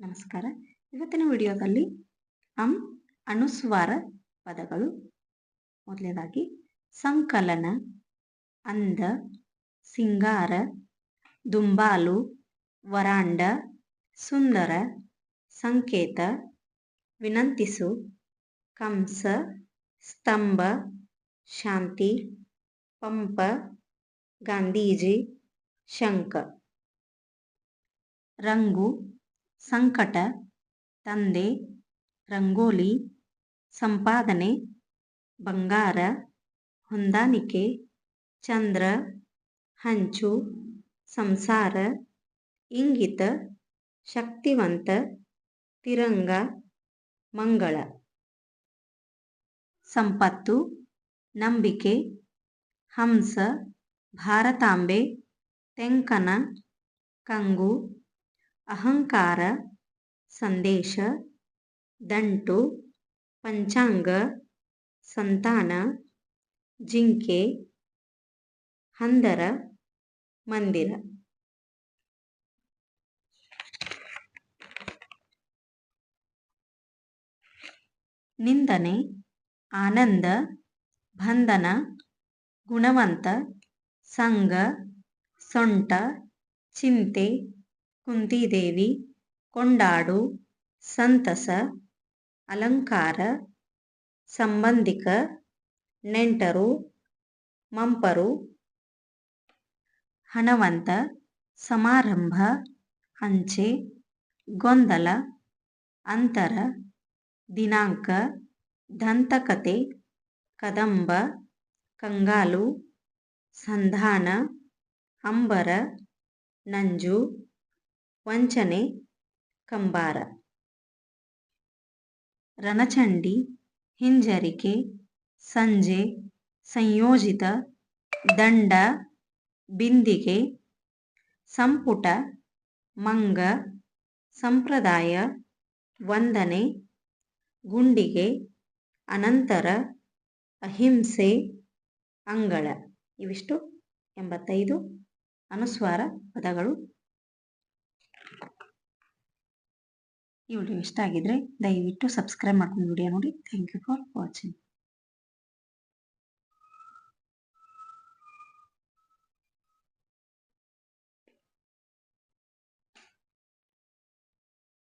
ನಮಸ್ಕಾರ. ಇವತ್ತಿನ ವಿಡಿಯೋದಲ್ಲಿ ಅಂ ಅನುಸ್ವಾರ ಪದಗಳು. ಮೊದಲನೇದಾಗಿ, ಸಂಕಲನ ಅಂದ ಸಿಂಗಾರ, ದುಂಬಾಲು, ವರಾಂಡ, ಸುಂದರ, ಸಂಕೇತ, ವಿನಂತಿಸು, ಕಂಸ, ಸ್ತಂಭ, ಶಾಂತಿ, ಪಂಪ, ಗಾಂಧೀಜಿ ಶಂಕ ರಂಗು ಸಂಕಟ ತಂದೆ ರಂಗೋಲಿ, ಸಂಪಾದನೆ, ಬಂಗಾರ, ಹೊಂದಾಣಿಕೆ, ಚಂದ್ರ, ಹಂಚು, ಸಂಸಾರ, ಇಂಗಿತ, ಶಕ್ತಿವಂತ, ತಿರಂಗ, ಮಂಗಳ. ಸಂಪತ್ತು, ನಂಬಿಕೆ, ಹಂಸ, ಭಾರತಾಂಬೆ, ತೆಂಕನ, ಕಂಗು. ಅಹಂಕಾರ, ಸಂದೇಶ, ದಂಟು, ಪಂಚಾಂಗ, ಸಂತಾನ, ಜಿಂಕೆ, ಹಂದರ, ಮಂದಿರ. ನಿಂದನೆ, ಆನಂದ, ಬಂಧನ, ಗುಣವಂತ, ಸಂಘ, ಸೊಂಟ, ಚಿಂತೆ ಕುಂತಿದೇವಿ ಕೊಂಡಾಡು ಸಂತಸ ಅಲಂಕಾರ ಸಂಬಂಧಿಕ ನೆಂಟರು ಮಂಪರು ಹಣವಂತ ಸಮಾರಂಭ ಅಂಚೆ ಗೊಂದಲ ಅಂತರ ದಿನಾಂಕ ದಂತಕತೆ ಕದಂಬ ಕಂಗಾಲು ಸಂಧಾನ ಅಂಬರ ನಂಜು ವಂಚನೆ, ಕಂಬಾರ. ರಣಚಂಡಿ, ಹಿಂಜರಿಕೆ, ಸಂಜೆ, ಸಂಯೋಜಿತ, ದಂಡ, ಬಿಂದಿಗೆ, ಸಂಪುಟ, ಮಂಗ, ಸಂಪ್ರದಾಯ, ವಂದನೆ, ಗುಂಡಿಗೆ, ಅನಂತರ, ಅಹಿಂಸೆ, ಅಂಗಳ. ಇವಿಷ್ಟು ಎಂಬತ್ತೈದು ಅನುಸ್ವಾರ ಪದಗಳು. ಈ ವಿಡಿಯೋ ಇಷ್ಟ ಆಗಿದ್ರೆ ದಯವಿಟ್ಟು ಸಬ್ಸ್ಕ್ರೈಬ್ ಮಾಡ್ಕೊಂಡು ವಿಡಿಯೋ ನೋಡಿ. Thank you for watching